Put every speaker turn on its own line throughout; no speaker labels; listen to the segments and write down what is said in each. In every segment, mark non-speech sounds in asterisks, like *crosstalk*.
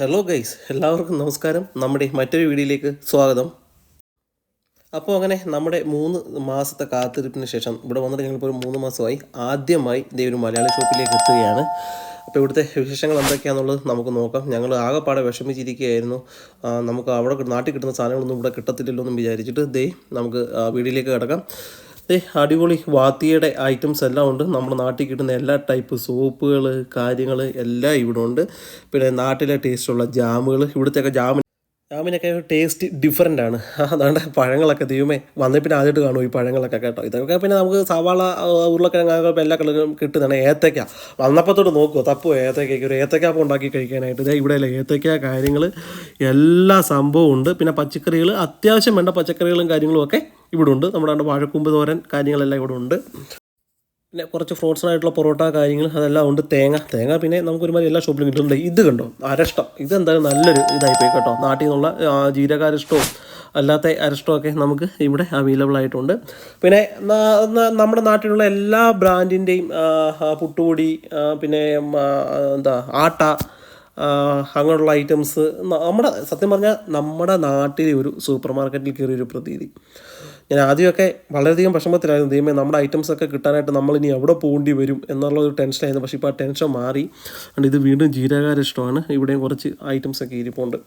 Hello guys എല്ലാവർക്കും നമസ്കാരം. നമ്മുടെ മറ്റൊരു വീഡിയോയിലേക്ക് സ്വാഗതം. അപ്പോൾ അങ്ങനെ നമ്മുടെ മൂന്ന് മാസത്തെ കാത്തിരിപ്പിന് ശേഷം ഇവിടെ വന്നിട്ട് ഞങ്ങളിപ്പോൾ ഒരു മൂന്ന് മാസമായി ആദ്യമായി ഇതേ ഒരു മലയാളി ഷോപ്പിലേക്ക് എത്തുകയാണ്. അപ്പോൾ ഇവിടുത്തെ വിശേഷങ്ങൾ എന്തൊക്കെയാണെന്നുള്ളത് നമുക്ക് നോക്കാം. ഞങ്ങൾ ആകെപ്പാടെ വിഷമിച്ചിരിക്കുകയായിരുന്നു. നമുക്ക് അവിടെ നാട്ടിൽ കിട്ടുന്ന സാധനങ്ങളൊന്നും ഇവിടെ കിട്ടത്തില്ലല്ലോ എന്നും വിചാരിച്ചിട്ട് ദേ നമുക്ക് വീഡിയോയിലേക്ക് കിടക്കാം. അടിപൊളി വാത്തിയുടെ ഐറ്റംസ് എല്ലാം ഉണ്ട്. നമ്മുടെ നാട്ടിൽ കിട്ടുന്ന എല്ലാ ടൈപ്പ് സോപ്പുകൾ കാര്യങ്ങൾ എല്ലാം ഇവിടെ ഉണ്ട് പിന്നെ നാട്ടിലെ ടേസ്റ്റുള്ള ജാമുകൾ ഇവിടുത്തെയൊക്കെ ജാമിന് ജാമിനൊക്കെ ടേസ്റ്റ് ഡിഫറെന്റ് ആണ്. *laughs* അതാണ്ട് പഴങ്ങളൊക്കെ ദൈവമേ വന്നേ പിന്നെ ആദ്യമായിട്ട് കാണും ഈ പഴങ്ങളൊക്കെ കേട്ടോ. ഇതൊക്കെ പിന്നെ നമുക്ക് സവാള ഉരുളക്കിഴങ്ങ് എല്ലാ കളറും കിട്ടുന്നതാണ്. ഏത്തക്ക വന്നപ്പത്തോട്ട് നോക്കുമോ തപ്പോ ഏത്തക്കയ്ക്ക് ഒരു ഏത്തക്കാപ്പം ഉണ്ടാക്കി കഴിക്കാനായിട്ട്. ഇതേ ഇവിടെ ഏത്തക്ക കാര്യങ്ങൾ എല്ലാ സംഭവവും ഉണ്ട്. പിന്നെ പച്ചക്കറികൾ അത്യാവശ്യം വേണ്ട പച്ചക്കറികളും കാര്യങ്ങളും ഒക്കെ ഇവിടെ ഉണ്ട്. നമ്മുടെ വാഴക്കൂമ്പ് തോരൻ കാര്യങ്ങളെല്ലാം ഇവിടെ ഉണ്ട്. പിന്നെ കുറച്ച് ഫ്രൂട്ട്സ് ആയിട്ടുള്ള പൊറോട്ട കാര്യങ്ങൾ അതെല്ലാം ഉണ്ട്. തേങ്ങ തേങ്ങ പിന്നെ നമുക്ക് ഒരുമാതിരി എല്ലാ ഷോപ്പിലും കിട്ടുന്നുണ്ട്. ഇത് കണ്ടോ? അരഷ്ടം. ഇതെന്തായാലും നല്ലൊരു ഇതായിപ്പോയി കേട്ടോ. നാട്ടിൽ നിന്നുള്ള ആ, ജീരക അരിഷ്ടവും അല്ലാത്ത അരിഷ്ടമൊക്കെ നമുക്ക് ഇവിടെ അവൈലബിൾ ആയിട്ടുണ്ട്. പിന്നെ നമ്മുടെ നാട്ടിലുള്ള എല്ലാ ബ്രാൻഡിന്റെയും പുട്ടുപൊടി പിന്നെ എന്താ ആട്ട അങ്ങനെയുള്ള ഐറ്റംസ് നമ്മുടെ സത്യം പറഞ്ഞാൽ നമ്മുടെ നാട്ടിലെ ഒരു സൂപ്പർ മാർക്കറ്റിൽ കയറിയൊരു പ്രതീതി. ഞാൻ ആദ്യമൊക്കെ വളരെയധികം വിഷമത്തിലായിരുന്നു. ദൈവമേ നമ്മുടെ ഐറ്റംസ് ഒക്കെ കിട്ടാനായിട്ട് നമ്മൾ ഇനി എവിടെ പോകേണ്ടി വരും എന്നുള്ള ഒരു ടെൻഷനായിരുന്നു പക്ഷേ ഇപ്പോൾ ആ ടെൻഷൻ മാറി. ആൻഡ് ഇത് വീണ്ടും ജീരകാര ഇഷ്ടമാണ്. ഇവിടെയും കുറച്ച് ഐറ്റംസ് ഒക്കെ ഇരിപ്പുണ്ട്.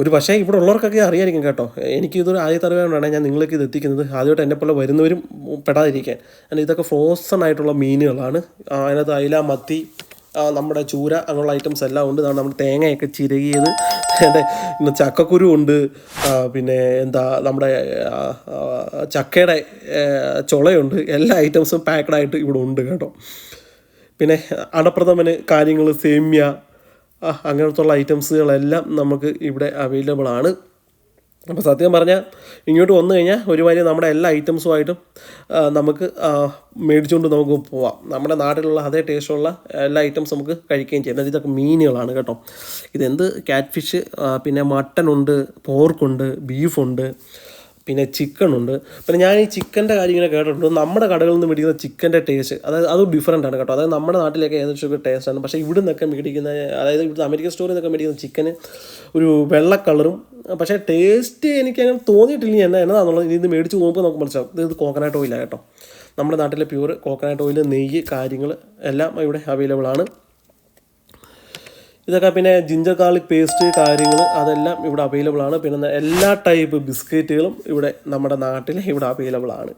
ഒരു പക്ഷേ ഇവിടെ ഉള്ളവർക്കൊക്കെ അറിയായിരിക്കും കേട്ടോ. എനിക്കിതൊരു ആദ്യത്തെ അറിവാണ് ഞാൻ നിങ്ങൾക്ക് ഇത് എത്തിക്കുന്നത്. ആദ്യമായിട്ട് എന്നെപ്പോലെ വരുന്നവരും പെടാതിരിക്കാൻ. കാരണം ഇതൊക്കെ ഫ്രോസൺ ആയിട്ടുള്ള മീനുകളാണ്. അതിനകത്ത് അയില മത്തി നമ്മുടെ ചൂര അങ്ങനെയുള്ള ഐറ്റംസ് എല്ലാം ഉണ്ട്. ഇതാണ് നമ്മുടെ തേങ്ങയൊക്കെ ചിരകിയത്. ഇന്ന് ചക്കക്കുരു ഉണ്ട്. പിന്നെ എന്താ നമ്മുടെ ചക്കയുടെ ചുളയുണ്ട്. എല്ലാ ഐറ്റംസും പാക്കഡായിട്ട് ഇവിടെ ഉണ്ട് കേട്ടോ. പിന്നെ അടപ്രഥമന് കാര്യങ്ങൾ സേമ്യ അങ്ങനത്തുള്ള ഐറ്റംസുകളെല്ലാം നമുക്ക് ഇവിടെ അവൈലബിൾ ആണ്. അപ്പോൾ സത്യം പറഞ്ഞാൽ ഇങ്ങോട്ട് വന്നു കഴിഞ്ഞാൽ ഒരുമാതിരി നമ്മുടെ എല്ലാ ഐറ്റംസുമായിട്ടും നമുക്ക് മേടിച്ചുകൊണ്ട് നമുക്ക് പോവാം. നമ്മുടെ നാട്ടിലുള്ള അതേ ടേസ്റ്റുള്ള എല്ലാ ഐറ്റംസ് നമുക്ക് കഴിക്കുകയും ചെയ്യാം. എന്നാൽ ഇതൊക്കെ മീനുകളാണ് കേട്ടോ. ഇതെന്ത്? ക്യാറ്റ് ഫിഷ് പിന്നെ മട്ടനുണ്ട് പോർക്കുണ്ട് ബീഫുണ്ട് പിന്നെ ചിക്കൻ ഉണ്ട്. പിന്നെ ഞാൻ ഈ ചിക്കന്റെ കാര്യം ഇങ്ങനെ കേട്ടിട്ടുണ്ട്. നമ്മുടെ കടകളിൽ നിന്ന് മേടിക്കുന്ന ചിക്കന്റെ ടേസ്റ്റ് അതായത് അത് ഡിഫറന്റ് ആണ് കേട്ടോ. അതായത് നമ്മുടെ നാട്ടിലൊക്കെ ഏകദേശം ടേസ്റ്റ് ആണ്. പക്ഷേ ഇവിടെ നിന്നൊക്കെ മേടിക്കുന്ന അതായത് ഇവിടുത്തെ അമേരിക്കൻ സ്റ്റോറിൽ നിന്നൊക്കെ മേടിക്കുന്ന ചിക്കന് ഒരു വെള്ള കളറും പക്ഷേ ടേസ്റ്റ് എനിക്ക് അങ്ങനെ തോന്നിയിട്ടില്ല. എന്നാ എന്നതാണെന്നുള്ളത് ഇത് മേടിച്ച് പോകുമ്പോൾ നമുക്ക് മനസ്സിലാവും. ഇത് കോക്കനട്ട് ഓയിലാണ് കേട്ടോ. നമ്മുടെ നാട്ടിലെ പ്യൂർ കോക്കനട്ട് ഓയിൽ നെയ്യ് കാര്യങ്ങൾ എല്ലാം ഇവിടെ അവൈലബിൾ ആണ്. ഇതൊക്കെ പിന്നെ ജിഞ്ചർ ഗാർലിക് പേസ്റ്റ് കാര്യങ്ങൾ അതെല്ലാം ഇവിടെ അവൈലബിൾ ആണ്. പിന്നെ എല്ലാ ടൈപ്പ് ബിസ്ക്കറ്റുകളും ഇവിടെ നമ്മുടെ നാട്ടിൽ ഇവിടെ അവൈലബിൾ ആണ്.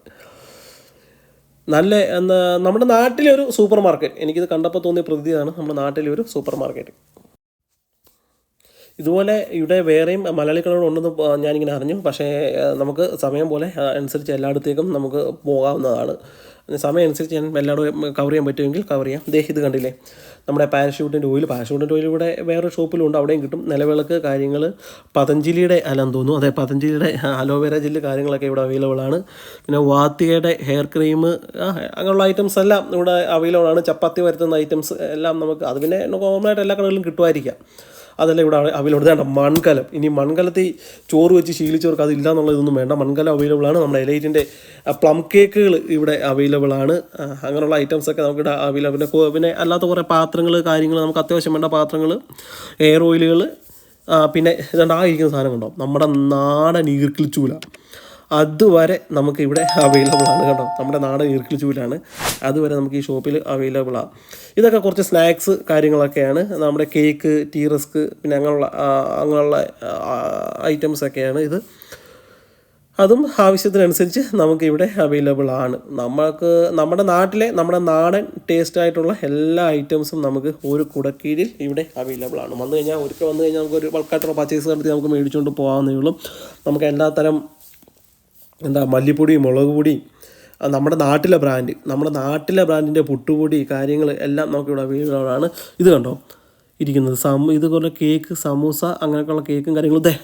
നല്ല എന്താ നമ്മുടെ നാട്ടിലൊരു സൂപ്പർ മാർക്കറ്റ് എനിക്കിത് കണ്ടപ്പോൾ തോന്നിയ പ്രതീതിയാണ് നമ്മുടെ നാട്ടിലൊരു സൂപ്പർ മാർക്കറ്റ് ഇതുപോലെ ഇവിടെ വേറെയും മലയാളി കടകൾ ഉണ്ടെന്ന് ഞാനിങ്ങനെ അറിഞ്ഞു. പക്ഷേ നമുക്ക് സമയം പോലെ അനുസരിച്ച് എല്ലായിടത്തേക്കും നമുക്ക് പോകാവുന്നതാണ്. സമയം അനുസരിച്ച് ഞാൻ എല്ലായിടും കവർ ചെയ്യാൻ പറ്റുമെങ്കിൽ കവർ ചെയ്യാം. ദേ ഇത് കണ്ടില്ലേ? നമ്മുടെ പാരഷൂട്ടിന്റെ ഓയിൽ പാരഷൂട്ടിന്റെ ഓയിൽ ഇവിടെ വേറെ ഷോപ്പിലുണ്ട് അവിടെയും കിട്ടും. നിലവിളക്ക് കാര്യങ്ങൾ പതഞ്ജലിയുടെ അല്ലെന്ന് തോന്നുന്നു. അതെ പതഞ്ജലിയുടെ അലോവേര ജെല്ല് കാര്യങ്ങളൊക്കെ ഇവിടെ അവൈലബിൾ ആണ്. പിന്നെ വാത്തികയുടെ ഹെയർ ക്രീം അങ്ങനെയുള്ള ഐറ്റംസ് എല്ലാം ഇവിടെ അവൈലബിൾ ആണ്. ചപ്പാത്തി വരുത്തുന്ന ഐറ്റംസ് എല്ലാം നമുക്ക് അത് പിന്നെ കോമൺ ആയിട്ട് എല്ലാ കടകളിലും കിട്ടുമായിരിക്കാം. അതെല്ലാം ഇവിടെ അവൈലബിൾ ഇതാണ് മൺകലം. ഇനി മൺകലത്തിൽ ചോറ് വെച്ച് ശീലിച്ചവർക്ക് അതില്ല എന്നുള്ള ഇതൊന്നും വേണ്ട. മൺകലം അവൈലബിൾ ആണ്. നമ്മുടെ എലൈറ്റിന്റെ പ്ലം കേക്കുകൾ ഇവിടെ അവൈലബിൾ ആണ്. അങ്ങനെയുള്ള ഐറ്റംസ് ഒക്കെ നമുക്ക് ഇവിടെ അവൈലബിൾ പിന്നെ അല്ലാത്ത കുറേ പാത്രങ്ങൾ കാര്യങ്ങൾ നമുക്ക് അത്യാവശ്യം വേണ്ട പാത്രങ്ങൾ എയർ ഓയിലുകൾ പിന്നെ ഇതുണ്ട് ആ ഇരിക്കുന്ന സാധനം കണ്ടോ നമ്മുടെ നാടൻ ഈർക്കിൽ ചൂല. അതുവരെ നമുക്ക് ഇവിടെ അവൈലബിൾ ആണ് കേട്ടോ. നമ്മുടെ നാടൻ ഈർക്കിൽ ചൂലാണ്. അതുവരെ നമുക്ക് ഈ ഷോപ്പിൽ അവൈലബിൾ ആണ് ഇതൊക്കെ കുറച്ച് സ്നാക്സ് കാര്യങ്ങളൊക്കെയാണ്. നമ്മുടെ കേക്ക് ടീ റസ്ക് പിന്നെ അങ്ങനെയുള്ള അങ്ങനെയുള്ള ഐറ്റംസ് ഒക്കെയാണ് ഇത്. അതും ആവശ്യത്തിനനുസരിച്ച് നമുക്ക് ഇവിടെ അവൈലബിൾ ആണ്. നമുക്ക് നമ്മുടെ നാട്ടിലെ നമ്മുടെ നാടൻ ടേസ്റ്റ് ആയിട്ടുള്ള എല്ലാ ഐറ്റംസും നമുക്ക് ഒരു കുടക്കീഴിൽ ഇവിടെ അവൈലബിൾ ആണ്. വന്നു കഴിഞ്ഞാൽ ഒരിക്കൽ വന്നു കഴിഞ്ഞാൽ നമുക്ക് ഒരു ബൾക്കായിട്ടുള്ള പർച്ചേസ് നടത്തി നമുക്ക് മേടിച്ചുകൊണ്ട് പോകാവുന്നേ ഉള്ളൂ. നമുക്ക് എല്ലാത്തരം എന്താ മല്ലിപ്പൊടി മുളക് പൊടി ആ, നമ്മുടെ നാട്ടിലെ ബ്രാൻഡ് നമ്മുടെ നാട്ടിലെ ബ്രാൻഡിന്റെ പുട്ടുപൊടി കാര്യങ്ങൾ എല്ലാം നമുക്കിവിടെ വീടുകളാണ് ഇത് കണ്ടോ? ഇരിക്കുന്നത് സമ ഇത് കുറേ കേക്ക് സമൂസ അങ്ങനെയൊക്കെയുള്ള കേക്കും കാര്യങ്ങളും. ഇതേ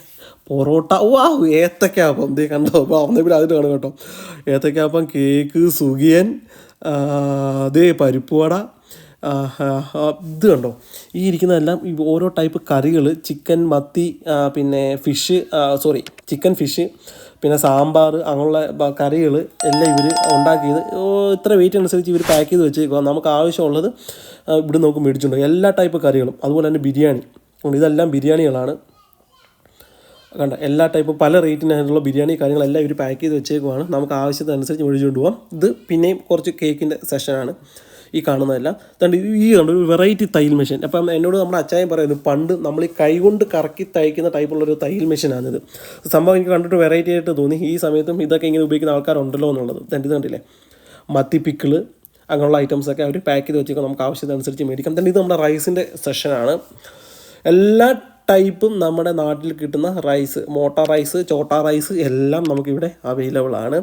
പൊറോട്ട വാ ഏത്തക്കാപ്പം. ഇതേ കണ്ടോ? അപ്പോൾ അവന്നെ പിന്നെ അതിന്റെ കാണും കേട്ടോ. ഏത്തക്കാപ്പം കേക്ക് സുഖിയൻ അതേ പരിപ്പുവട ആ, ആ, ആ, ഇത് കണ്ടോ? ഈ ഇരിക്കുന്നതെല്ലാം ഈ ഓരോ ടൈപ്പ് കറികൾ ചിക്കൻ മത്തി പിന്നെ ഫിഷ് സോറി ചിക്കൻ ഫിഷ് പിന്നെ സാമ്പാർ അങ്ങനെയുള്ള കറികൾ എല്ലാം ഇവർ ഉണ്ടാക്കിയത്. ഇത്ര വെയിറ്റ് അനുസരിച്ച് ഇവർ പാക്ക് ചെയ്ത് വെച്ചേക്കുക നമുക്ക് ആവശ്യമുള്ളത് ഇവിടെ നമുക്ക് മേടിച്ചിട്ടുണ്ട് എല്ലാ ടൈപ്പ് കറികളും. അതുപോലെ തന്നെ ബിരിയാണി. ഇതെല്ലാം ബിരിയാണികളാണ്. കണ്ട എല്ലാ ടൈപ്പ് പല റേറ്റിനായിട്ടുള്ള ബിരിയാണി കാര്യങ്ങളെല്ലാം ഇവർ പാക്ക് ചെയ്ത് വെച്ചേക്കുവാണ്. നമുക്ക് ആവശ്യത്തിനനുസരിച്ച് മേടിച്ചുകൊണ്ട് പോകാം ഇത് പിന്നെയും കുറച്ച് കേക്കിന്റെ സെഷനാണ് ഈ കാണുന്നതെല്ലാം. തണ്ട് ഈ കണ്ട് ഒരു വെറൈറ്റി തയ്യൽ മെഷീൻ അപ്പം എന്നോട് നമ്മുടെ അച്ചായൻ പറയുന്നു പണ്ട് നമ്മൾ ഈ കൈ കൊണ്ട് കറക്കി തയ്ക്കുന്ന ടൈപ്പുള്ളൊരു തയ്യൽ മെഷീനാണിത് സംഭവം എനിക്ക് കണ്ടിട്ട് വെറൈറ്റി ആയിട്ട് തോന്നി. ഈ സമയത്തും ഇതൊക്കെ ഇങ്ങനെ ഉപയോഗിക്കുന്ന ആൾക്കാരുണ്ടല്ലോ എന്നുള്ളത്. തന്റെ കണ്ടില്ലേ? മത്തി പിക്കിൾ അങ്ങനെയുള്ള ഐറ്റംസൊക്കെ അവർ പാക്ക് ചെയ്ത് വെച്ചേക്കും നമുക്ക് ആവശ്യത്തിനനുസരിച്ച് മേടിക്കാം. തന്നെ ഇത് നമ്മുടെ റൈസിന്റെ സെഷനാണ് എല്ലാ ടൈപ്പും നമ്മുടെ നാട്ടിൽ കിട്ടുന്ന റൈസ് മോട്ട റൈസ് ചോട്ട റൈസ് എല്ലാം നമുക്കിവിടെ അവൈലബിൾ ആണ്.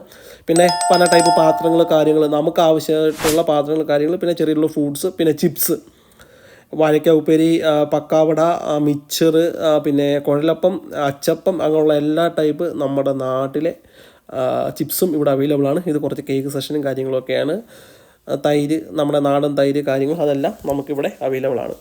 പിന്നെ പല ടൈപ്പ് പാത്രങ്ങൾ കാര്യങ്ങൾ നമുക്ക് ആവശ്യമായിട്ടുള്ള പാത്രങ്ങൾ കാര്യങ്ങൾ പിന്നെ ചെറിയുള്ള ഫ്രൂട്ട്സ് പിന്നെ ചിപ്സ് വാഴയ്ക്ക ഉപ്പേരി പക്കാവട മിച്ചർ പിന്നെ കുഴലപ്പം അച്ചപ്പം അങ്ങനെയുള്ള എല്ലാ ടൈപ്പ് നമ്മുടെ നാട്ടിലെ ചിപ്സും ഇവിടെ അവൈലബിൾ ആണ്. ഇത് കുറച്ച് കേക്ക് സെഷനും കാര്യങ്ങളൊക്കെയാണ്. തൈര് നമ്മുടെ നാടൻ തൈര് കാര്യങ്ങൾ അതെല്ലാം നമുക്കിവിടെ അവൈലബിൾ ആണ്.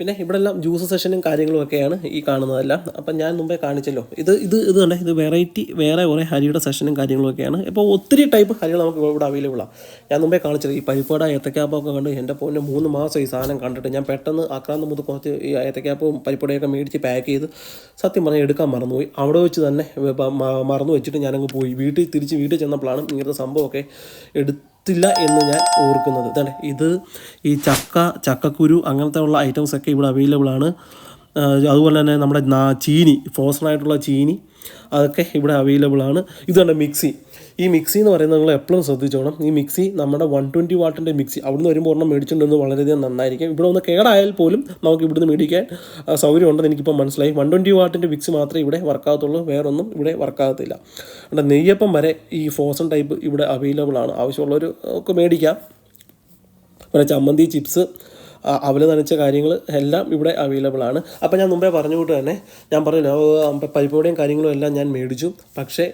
പിന്നെ ഇവിടെ എല്ലാം ജ്യൂസ് സെഷനും കാര്യങ്ങളും ഒക്കെയാണ് ഈ കാണുന്നതെല്ലാം. അപ്പം ഞാൻ മുമ്പേ കാണിച്ചല്ലോ. ഇത് ഇത് ഇത് തന്നെ ഇത് വെറൈറ്റി വേറെ കുറേ ഹരിയുടെ സെഷനും കാര്യങ്ങളും ഒക്കെയാണ്. ഇപ്പോൾ ഒത്തിരി ടൈപ്പ് ഹരികൾ നമുക്ക് ഇവിടെ അവൈലബിൾ ആണ് ഞാൻ മുമ്പേ കാണിച്ചത് ഈ പരിപ്പട ഏത്തക്കാപ്പൊക്കെ കണ്ട്. എന്റെ പോലെ മൂന്ന് മാസം ഈ സാധനം കണ്ടിട്ട് ഞാൻ പെട്ടെന്ന് ആക്രാന്ത് മുതൽ കുറച്ച് ഈ ഏത്തക്കാപ്പും പരിപ്പടയൊക്കെ മേടിച്ച് പാക്ക് ചെയ്ത് സത്യം പറഞ്ഞാൽ എടുക്കാൻ മറന്നുപോയി. അവിടെ വെച്ച് തന്നെ മറന്നു വെച്ചിട്ട് ഞാനങ്ങ് പോയി. വീട്ടിൽ തിരിച്ച് വീട്ടിൽ ചെന്നപ്പോഴാണ് ഇങ്ങനത്തെ സംഭവമൊക്കെ എടുത്തില്ല എന്ന് ഞാൻ ഓർക്കുന്നത്. ഇതാണ്. ഇത് ഈ ചക്ക ചക്കക്കുരു അങ്ങനത്തെ ഉള്ള ഐറ്റംസ് ഒക്കെ ഇവിടെ അവൈലബിൾ ആണ്. അതുപോലെ തന്നെ നമ്മുടെ ചീനി ഫ്രോസൺ ആയിട്ടുള്ള ചീനി അതൊക്കെ ഇവിടെ അവൈലബിൾ ആണ്. ഇതാണ് മിക്സി ഈ മിക്സി എന്ന് പറയുന്നത് നിങ്ങൾ എപ്പോഴും ശ്രദ്ധിച്ചോണം. ഈ മിക്സി നമ്മുടെ വൺ ട്വന്റി വാട്ടിന്റെ മിക്സി അവിടുന്ന് വരുമ്പോൾ ഒരെണ്ണം മേടിച്ചിട്ടുണ്ടെന്ന് വളരെയധികം നന്നായിരിക്കും. ഇവിടെ ഒന്ന് കേടായാൽ പോലും നമുക്ക് ഇവിടുന്ന് മേടിക്കാൻ സൗകര്യമുണ്ടെന്ന് എനിക്കിപ്പോൾ മനസ്സിലായി. വൺ ട്വന്റി വാട്ടിന്റെ മിക്സി മാത്രമേ ഇവിടെ വർക്കാകത്തുള്ളൂ വേറൊന്നും ഇവിടെ വർക്കാകത്തില്ല അവിടെ നെയ്യപ്പം വരെ ഈ ഫോസൺ ടൈപ്പ് ഇവിടെ അവൈലബിൾ ആണ്. ആവശ്യമുള്ളവർ ഒക്കെ മേടിക്കാം. പിന്നെ ചമ്മന്തി ചിപ്സ് അവൽ നനച്ച കാര്യങ്ങൾ എല്ലാം ഇവിടെ അവൈലബിൾ ആണ്. അപ്പോൾ ഞാൻ മുമ്പേ പറഞ്ഞുകൊണ്ട് തന്നെ ഞാൻ പറഞ്ഞില്ല പരിപാടിയും കാര്യങ്ങളും എല്ലാം ഞാൻ മേടിച്ചു. പക്ഷേ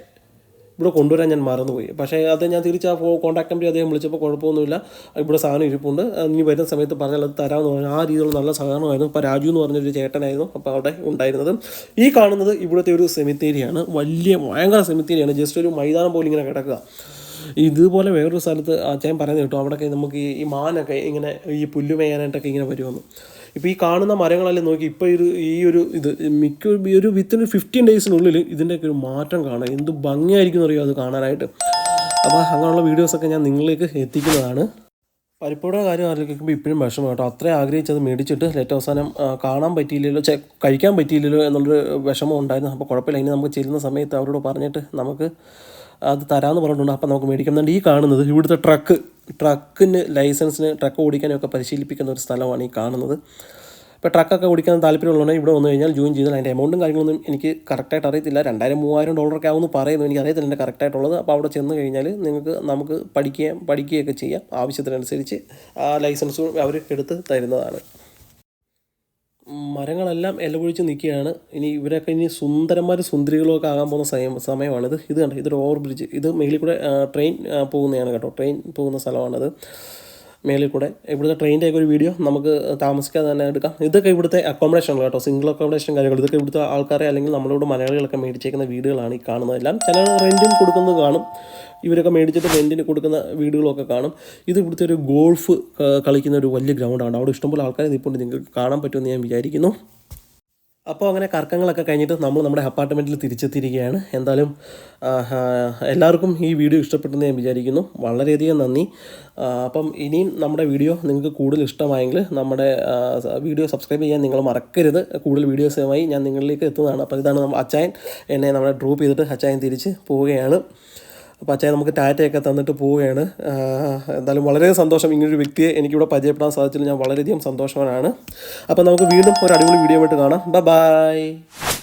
ഇവിടെ കൊണ്ടുവരാൻ ഞാൻ മറന്നുപോയി. പക്ഷേ അത് ഞാൻ തിരിച്ച് ആ കോൺടാക്ട് നമ്പർ അദ്ദേഹം വിളിച്ചപ്പോൾ കുഴപ്പമൊന്നുമില്ല. ഇവിടെ സാധനം ഇരിപ്പുണ്ട്. ഇനി വരുന്ന സമയത്ത് പറഞ്ഞാൽ അത് തരാമെന്ന് പറഞ്ഞു. ആ രീതിയിലുള്ള നല്ല സഹകരണമായിരുന്നു. ഇപ്പോൾ രാജു എന്ന് പറഞ്ഞൊരു ചേട്ടനായിരുന്നു അപ്പോൾ അവിടെ ഉണ്ടായിരുന്നത്. ഈ കാണുന്നത് ഇവിടുത്തെ ഒരു സെമിത്തേരിയാണ് വലിയ ഭയങ്കര സെമിത്തേരിയാണ് ജസ്റ്റ് ഒരു മൈതാനം പോലെ ഇങ്ങനെ കിടക്കുക. ഇതുപോലെ വേറൊരു സ്ഥലത്ത് അച്ഛൻ പറയുന്നത് കേട്ടോ അവിടെയൊക്കെ നമുക്ക് ഈ മാനൊക്കെ ഇങ്ങനെ ഈ പുല്ലുമേയാനായിട്ടൊക്കെ ഇങ്ങനെ വരുമെന്ന്. ഇപ്പോൾ ഈ കാണുന്ന മരങ്ങളെല്ലാം നോക്കി ഇപ്പോൾ ഒരു ഈ ഒരു ഇത് മിക്ക ഈ ഒരു വിത്തിൻ ഫിഫ്റ്റീൻ ഡേയ്സിനുള്ളിൽ ഇതിന്റെയൊക്കെ ഒരു മാറ്റം കാണാം. എന്ത് ഭംഗിയായിരിക്കും അറിയോ അത് കാണാനായിട്ട്. അപ്പോൾ അങ്ങനെയുള്ള വീഡിയോസൊക്കെ ഞാൻ നിങ്ങളിലേക്ക് എത്തിക്കുന്നതാണ്. പരിപ്പോടെ കാര്യം ആലോചിക്കുമ്പോൾ ഇപ്പോഴും വിഷമം കേട്ടോ. അത്രയും ആഗ്രഹിച്ചത് മേടിച്ചിട്ട് ഏറ്റവും അവസാനം കാണാൻ പറ്റിയില്ലല്ലോ കഴിക്കാൻ പറ്റിയില്ലല്ലോ എന്നുള്ളൊരു വിഷമം ഉണ്ടായിരുന്നു. അപ്പോൾ കുഴപ്പമില്ല ഇനി നമുക്ക് ചെല്ലുന്ന സമയത്ത് അവരോട് പറഞ്ഞിട്ട് നമുക്ക് അത് തരാമെന്ന് പറഞ്ഞിട്ടുണ്ട്. അപ്പോൾ നമുക്ക് മേടിക്കുന്നുണ്ട് ഈ കാണുന്നത് ഇവിടുത്തെ ട്രക്ക് ട്രക്കിന് ലൈസൻസിന് ട്രക്ക് ഓടിക്കാനൊക്കെ പരിശീലിപ്പിക്കുന്ന ഒരു സ്ഥലമാണ് ഈ കാണുന്നത്. ഇപ്പോൾ ട്രക്കൊക്കെ ഓടിക്കാൻ താല്പര്യമുള്ളവനെ ഇവിടെ വന്നു കഴിഞ്ഞാൽ ജോയിൻ ചെയ്താൽ അതിന്റെ എമൗണ്ടും കാര്യങ്ങളൊന്നും എനിക്ക് കറക്റ്റായിട്ട് അറിയത്തില്ല. രണ്ടായിരം മൂവായിരം ഡോളറൊക്കെ ആവുമെന്ന് പറയുന്നു. എനിക്ക് അറിയത്തില്ല എന്റെ കറക്റ്റായിട്ടുള്ളത്. അപ്പോൾ അവിടെ ചെന്ന് കഴിഞ്ഞാൽ നിങ്ങൾക്ക് നമുക്ക് പഠിക്കുകയും പഠിക്കുകയൊക്കെ ചെയ്യാം. ആവശ്യത്തിനനുസരിച്ച് ആ ലൈസൻസും അവർ എടുത്ത് തരുന്നതാണ്. മരങ്ങളെല്ലാം ഇലപൊഴിച്ച് നിൽക്കുകയാണ്. ഇനി ഇവരൊക്കെ ഇനി സുന്ദരന്മാർ സുന്ദരികളൊക്കെ ആകാൻ പോകുന്ന സമയം സമയമാണിത്. ഇത് കണ്ടോ ഇതൊരു ഓവർ ബ്രിഡ്ജ് ഇത് മേളിൽ കൂടെ ട്രെയിൻ പോകുന്നതാണ് കേട്ടോ. ട്രെയിൻ പോകുന്ന സ്ഥലമാണിത്. മേളിൽ കൂടെ. ഇവിടുത്തെ ട്രെയിന്റെ ഒക്കെ ഒരു വീഡിയോ നമുക്ക് താമസിക്കാതെ തന്നെ എടുക്കാം. ഇതൊക്കെ ഇവിടുത്തെ അക്കോമഡേഷൻ കേട്ടോ. സിംഗിൾ അക്കോമഡേഷൻ കാര്യങ്ങൾ. ഇതൊക്കെ ഇവിടുത്തെ ആൾക്കാരെ അല്ലെങ്കിൽ നമ്മളിവിടെ മലയാളികളൊക്കെ മേടിച്ചേക്കുന്ന വീടുകളാണ് ഈ കാണുന്നതെല്ലാം. ചില റെന്റും കൊടുക്കുന്നത് കാണും. ഇവരൊക്കെ മേടിച്ചിട്ട് റെന്റിന് കൊടുക്കുന്ന വീടുകളൊക്കെ കാണും. ഇത് ഇവിടുത്തെ ഒരു ഗോൾഫ് കളിക്കുന്ന ഒരു വലിയ ഗ്രൗണ്ടാണ് അവിടെ ഇഷ്ടംപോലെ ആൾക്കാരെ നിൽപ്പുണ്ട് നിങ്ങൾക്ക് കാണാൻ പറ്റുമെന്ന് ഞാൻ വിചാരിക്കുന്നു. അപ്പോൾ അങ്ങനെ കർക്കങ്ങളൊക്കെ കഴിഞ്ഞിട്ട് നമ്മൾ നമ്മുടെ അപ്പാർട്ട്മെന്റിൽ തിരിച്ചെത്തിയിരിക്കുകയാണ്. എന്തായാലും എല്ലാവർക്കും ഈ വീഡിയോ ഇഷ്ടപ്പെട്ടെന്ന് ഞാൻ വിചാരിക്കുന്നു. വളരെയധികം നന്ദി. അപ്പം ഇനിയും നമ്മുടെ വീഡിയോ നിങ്ങൾക്ക് കൂടുതൽ ഇഷ്ടമായെങ്കിൽ നമ്മുടെ വീഡിയോ സബ്സ്ക്രൈബ് ചെയ്യാൻ നിങ്ങൾ മറക്കരുത്. കൂടുതൽ വീഡിയോസുമായി ഞാൻ നിങ്ങളിലേക്ക് എത്തുന്നതാണ്. അപ്പോൾ ഇതാണ് അച്ചായൻ. എന്നെ നമ്മളെ ഡ്രോപ്പ് ചെയ്തിട്ട് അച്ചായൻ തിരിച്ച് പോവുകയാണ്. അപ്പോൾ അച്ചായ നമുക്ക് ടാറ്റയൊക്കെ തന്നിട്ട് പോവുകയാണ്. എന്തായാലും വളരെ സന്തോഷം ഇങ്ങനൊരു വ്യക്തിയെ എനിക്കിവിടെ പരിചയപ്പെടാൻ സാധിച്ചതിൽ ഞാൻ വളരെയധികം സന്തോഷവാനാണ്. അപ്പോൾ നമുക്ക് വീണ്ടും ഒരു അടിപൊളി വീഡിയോ ആയിട്ട് കാണാം. ബൈ